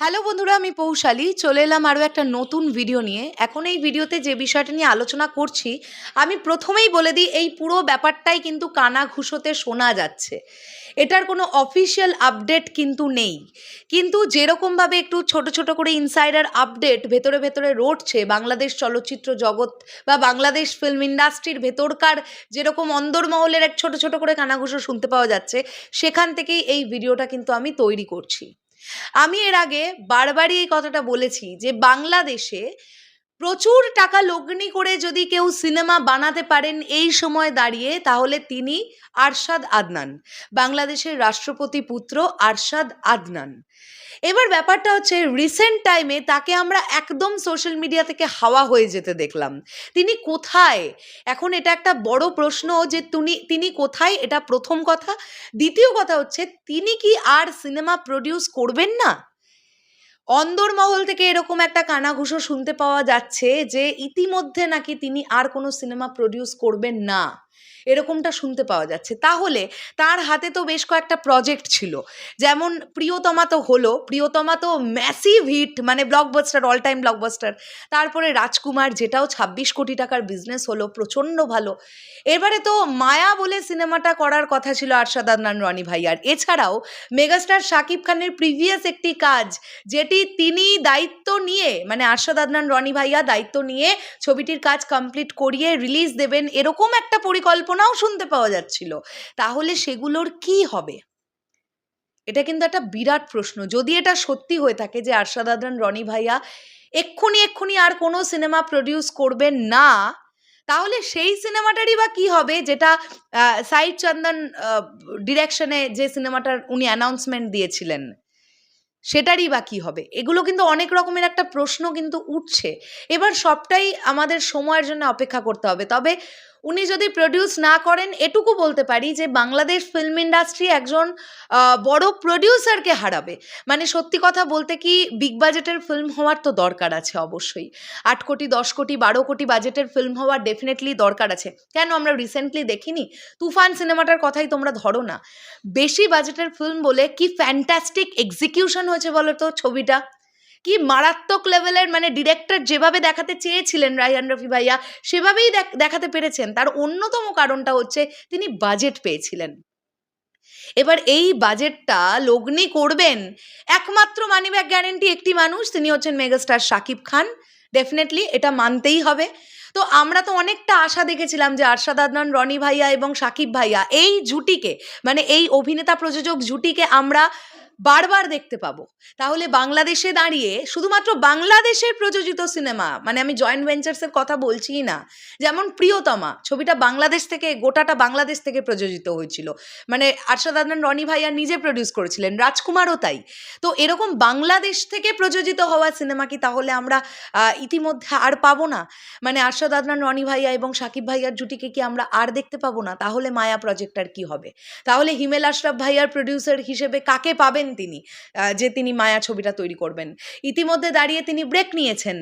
Hello বন্ধুরা, আমি পৌশালী। চলে এলাম আরও একটা নতুন ভিডিও নিয়ে। এখন এই ভিডিওতে যে বিষয়টা নিয়ে আলোচনা করছি, আমি প্রথমেই বলে দিই, এই পুরো ব্যাপারটাই কিন্তু কানা ঘুষোতে শোনা যাচ্ছে। এটার কোনো অফিসিয়াল আপডেট কিন্তু নেই। কিন্তু যেরকমভাবে একটু ছোট ছোট করে ইনসাইডার আপডেট ভেতরে ভেতরে রটছে, বাংলাদেশ চলচ্চিত্র জগৎ বা বাংলাদেশ ফিল্ম ইন্ডাস্ট্রির ভেতরকার যেরকম অন্দরমহলের এক ছোট ছোট করে কানাঘুষো শুনতে পাওয়া যাচ্ছে, সেখান থেকেই এই ভিডিওটা কিন্তু আমি তৈরি করছি। আমি এর আগে বারবারই এই কথাটা বলেছি যে বাংলাদেশে প্রচুর টাকা লগ্নি করে যদি কেউ সিনেমা বানাতে পারেন এই সময় দাঁড়িয়ে, তাহলে তিনি আরশাদ আদনান, বাংলাদেশের রাষ্ট্রপতি পুত্র আরশাদ আদনান। এবার ব্যাপারটা হচ্ছে রিসেন্ট টাইমে তাকে আমরা একদম সোশ্যাল মিডিয়া থেকে হাওয়া হয়ে যেতে দেখলাম। তিনি কোথায়? এখন এটা একটা বড় প্রশ্ন যে তিনি তিনি কোথায়? এটা প্রথম কথা। দ্বিতীয় কথা হচ্ছে, তিনি কি আর সিনেমা প্রডিউস করবেন না? অন্দরমহল থেকে এরকম একটা কানাঘুষো শুনতে পাওয়া যাচ্ছে যে ইতিমধ্যে নাকি তিনি আর কোনো সিনেমা প্রডিউস করবেন না। এরকমটা শুনতে পাওয়া যাচ্ছে। তাহলে তার হাতে তো বেশ কয়েকটা প্রজেক্ট ছিল। যেমন প্রিয়তমা তো হলো, প্রিয়তমা তো ম্যাসিভ হিট মানে ব্লকবাস্টার অল টাইম ব্লকবাস্টার তারপরে রাজকুমার, যেটাও ছাব্বিশ কোটি টাকার বিজনেস হলো, প্রচণ্ড ভালো। এবারে তো মায়া বলে সিনেমাটা করার কথা ছিল আরশাদ আদনান রনি ভাইয়ার। এছাড়াও মেগাস্টার শাকিব খানের প্রিভিয়াস একটি কাজ, যেটি তিনি দায়িত্ব নিয়ে মানে আরশাদ আদনান রনি ভাইয়া দায়িত্ব নিয়ে ছবিটির কাজ কমপ্লিট করিয়ে রিলিজ দেবেন, এরকম একটা পরিকল্পনাও শুনতে পাওয়া যাচ্ছিল। তাহলে সেগুলোর কি হবে? এটা কিন্তু একটা বিরাট প্রশ্ন। যদি এটা সত্যি হয়ে থাকে যে আরশাদ আদনান রনি ভাইয়া এক্ষুনি এক্ষুনি আর কোনো সিনেমা প্রডিউস করবেন না, তাহলে সেই সিনেমাটারই বা কি হবে? যেটা সাইদ চন্দন ডিরেকশনে যে সিনেমাটার উনি অ্যানাউন্সমেন্ট দিয়েছিলেন, সেটারই বা কি হবে? এগুলো কিন্তু অনেক রকমের একটা প্রশ্ন কিন্তু উঠছে। এবার সবটাই আমাদের সময়ের জন্য অপেক্ষা করতে হবে। তবে উনি যদি প্রডিউস না করেন, এটুকু বলতে পারি যে বাংলাদেশ ফিল্ম ইন্ডাস্ট্রি একজন বড় প্রডিউসারকে হারাবে। মানে সত্যি কথা বলতে কি বিগ বাজেটের ফিল্ম হওয়ার তো দরকার আছে অবশ্যই। আট কোটি, দশ কোটি, বারো কোটি বাজেটের ফিল্ম হওয়ার ডেফিনেটলি দরকার আছে। কেন আমরা রিসেন্টলি দেখিনি? তুফান সিনেমাটার কথাই তোমরা ধরো না। বেশি বাজেটের ফিল্ম বলে কি ফ্যান্টাস্টিক এক্সিকিউশন হয়েছে বলো তো ছবিটা? কি মারাত্মক লেভেলের মানে ডিরেক্টর যেভাবে দেখাতে চেয়েছিলেন রায়হান রফি ভাইয়া, সেভাবেই দেখাতে পেরেছেন। তার অন্যতম কারণটা হচ্ছে তিনি বাজেট পেয়েছিলেন। এবার এই বাজেটটা লগ্নি করবেন একমাত্র মানিব্যাগ গ্যারেন্টি একটি মানুষ, তিনি হচ্ছেন মেগাস্টার শাকিব খান। ডেফিনেটলি এটা মানতেই হবে। তো আমরা তো অনেকটা আশা দেখেছিলাম যে আরশাদ আদনান, রনি ভাইয়া এবং সাকিব ভাইয়া এই জুটিকে মানে এই অভিনেতা প্রযোজক জুটিকে আমরা বারবার দেখতে পাবো। তাহলে বাংলাদেশে দাঁড়িয়ে শুধুমাত্র বাংলাদেশের প্রযোজিত সিনেমা মানে আমি জয়েন্ট ভেঞ্চার্সের কথা বলছি না, যেমন প্রিয়তমা, ছবিটা বাংলাদেশ থেকে, গোটাটা বাংলাদেশ থেকে প্রযোজিত হয়েছিল। মানে আরশাদ আদনান, রনি ভাইয়া নিজে প্রডিউস করেছিলেন, রাজকুমারও তাই। তো এরকম বাংলাদেশ থেকে প্রযোজিত হওয়া সিনেমা কি তাহলে আমরা ইতিমধ্যে আর পাবো না? মানে আরশাদ আদনান, রনি ভাইয়া এবং সাকিব ভাইয়ার জুটিকে কি আমরা আর দেখতে পাবো না? তাহলে মায়া প্রজেক্টার কি হবে? তাহলে হিমেল আশরাফ ভাইয়ার প্রডিউসার হিসেবে কাকে পাবেন তিনি যে তিনি মায়া ছবিটা তৈরি করবেন। ইতিমধ্যে দাঁড়িয়ে তিনি ব্রেক নিয়েছেন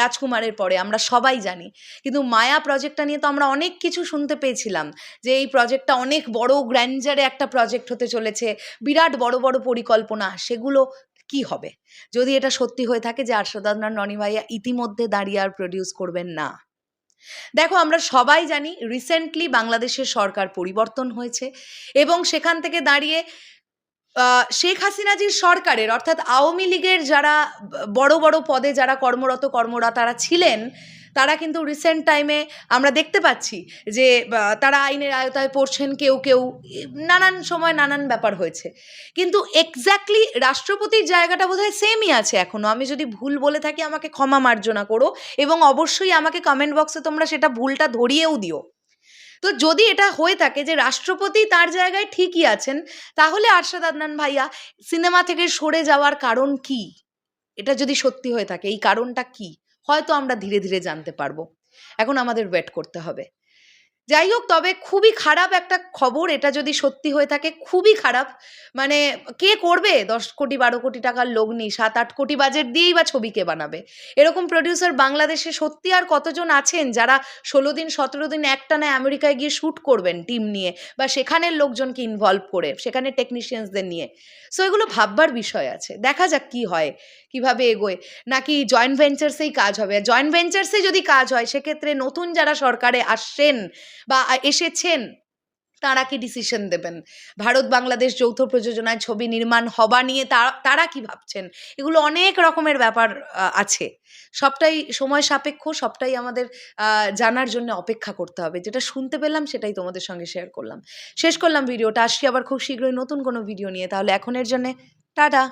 রাজকুমারের পরে, আমরা সবাই জানি। কিন্তু মায়া প্রজেক্টটা নিয়ে তো আমরা অনেক কিছু শুনতে পেয়েছিলাম, যে এই প্রজেক্টটা অনেক বড় গ্র্যান্ডারে একটা প্রজেক্ট হতে চলেছে, বিরাট বড় বড় পরিকল্পনা, সেগুলো কি হবে? যদি এটা সত্যি হয়ে থাকে যে আরশাদ আদনান রনি ভাইয়া ইতিমধ্যে দাঁড়িয়ে আর প্রডিউস করবেন না। দেখো, আমরা সবাই জানি রিসেন্টলি বাংলাদেশের সরকার পরিবর্তন হয়েছে এবং সেখান থেকে দাঁড়িয়ে শেখ হাসিনাজির সরকারের, অর্থাৎ আওয়ামী লীগের যারা বড় বড় পদে যারা কর্মরত কর্মরা তারা ছিলেন, তারা কিন্তু রিসেন্ট টাইমে আমরা দেখতে পাচ্ছি যে তারা আইনের আয়তায় পড়ছেন, কেউ কেউ, নানান সময় নানান ব্যাপার হয়েছে। কিন্তু এক্স্যাক্টলি রাষ্ট্রপতির জায়গাটা বোধহয় সেমই আছে এখনও। আমি যদি ভুল বলে থাকি, আমাকে ক্ষমা মার্জনা করো এবং অবশ্যই আমাকে কমেন্ট বক্সে তোমরা সেটা ভুলটা ধরিয়েও দিও। তো যদি এটা হয়ে থাকে যে রাষ্ট্রপতি তার জায়গায় ঠিকই আছেন, তাহলে আরশাদ আদনান ভাইয়া সিনেমা থেকে সরে যাওয়ার কারণ কি? এটা যদি সত্যি হয়ে থাকে, এই কারণটা কি? হয়তো আমরা ধীরে ধীরে জানতে পারব। এখন আমাদের ওয়েট করতে হবে। যাই হোক, তবে খুবই খারাপ একটা খবর, এটা যদি সত্যি হয়ে থাকে, খুবই খারাপ। মানে কে করবে? দশ কোটি, বারো কোটি টাকার লোক নেই সাত, আট কোটি বাজেট দিয়েই বা ছবি কে বানাবে? এরকম প্রডিউসার বাংলাদেশে সত্যি আর কতজন আছেন যারা ষোলো দিন, সতেরো দিন একটানা আমেরিকায় গিয়ে শ্যুট করবেন টিম নিয়ে বা সেখানের লোকজনকে ইনভলভ করে, সেখানে টেকনিশিয়ানসদের নিয়ে? সো এগুলো ভাববার বিষয় আছে। দেখা যাক কি হয়, কীভাবে এগোয়। নাকি জয়েন্ট ভেঞ্চার্সেই কাজ হবে? জয়েন্ট ভেঞ্চার্সে যদি কাজ হয়, সেক্ষেত্রে নতুন যারা সরকারে আসছেন বা এসেছেন, তারা কি ডিসিশন দেবেন? ভারত বাংলাদেশ যৌথ প্রযোজনায় ছবি নির্মাণ হবা নিয়ে তারা কি ভাবছেন? এগুলো অনেক রকমের ব্যাপার আছে। সবটাই সময় সাপেক্ষ, সবটাই আমাদের জানার জন্য অপেক্ষা করতে হবে। যেটা শুনতে পেলাম সেটাই তোমাদের সঙ্গে শেয়ার করলাম। শেষ করলাম ভিডিওটা। আসছি আবার খুব শীঘ্রই নতুন কোনো ভিডিও নিয়ে। তাহলে এখনের জন্যে টাটা!